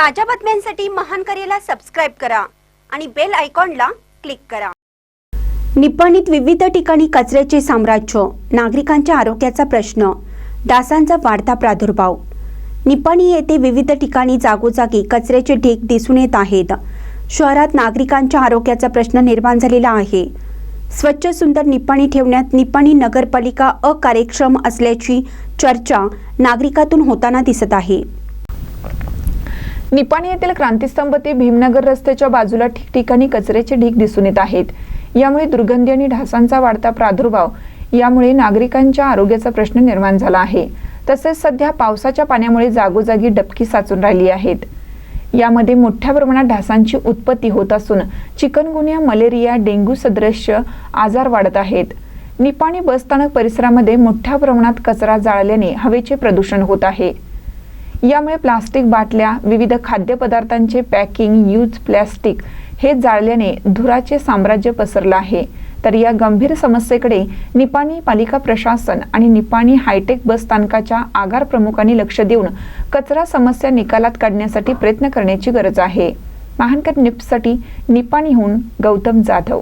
ताज्या बातम्यांसाठी महान करेला सबस्क्राईब करा आणि बेल आयकॉनला क्लिक करा. निपाणीत विविध ठिकाणी कचऱ्याचे साम्राज्य नागरिकांच्या आरोग्याचा प्रश्न डासांचा वाढता प्रादुर्भाव. निपाणी येथे विविध ठिकाणी जागोजागी कचऱ्याचे ढीग दिसून येत आहेत. शहरात नागरिकांच्या आरोग्याचा प्रश्न निर्माण झालेला आहे. स्वच्छ सुंदर निपाणी ठेवण्यात निपाणी नगरपालिका अकार्यक्षम असल्याची चर्चा नागरिकातून होताना दिसत आहे. निपाणी येथील क्रांतीस्तंभ ते भीमनगर रस्त्याच्या बाजूला ठिकठिकाणी कचऱ्याचे ढीग दिसून येत आहेत. यामुळे दुर्गंधी आणि ढासांचा वाढता प्रादुर्भाव यामुळे नागरिकांच्या आरोग्याचा प्रश्न निर्माण झाला आहे. तसेच सध्या पावसाच्या पाण्यामुळे जागोजागी डबकी साचून राहिली आहेत. यामध्ये मोठ्या प्रमाणात ढासांची उत्पत्ती होत असून चिकनगुनिया मलेरिया डेंग्यू सदृश्य आजार वाढत आहेत. निपाणी बसस्थानक परिसरामध्ये मोठ्या प्रमाणात कचरा जाळल्याने हवेचे प्रदूषण होत आहे. यामुळे प्लास्टिक बाटल्या विविध खाद्यपदार्थांचे पॅकिंग यूज प्लॅस्टिक हे जाळल्याने धुराचे साम्राज्य पसरलं आहे. तर या गंभीर समस्येकडे निपाणी पालिका प्रशासन आणि निपाणी हायटेक बस स्थानकाच्या आगार प्रमुखांनी लक्ष देऊन कचरा समस्या निकालात काढण्यासाठी प्रयत्न करण्याची गरज आहे. महानकर निप्ससाठी निपाणीहून गौतम जाधव.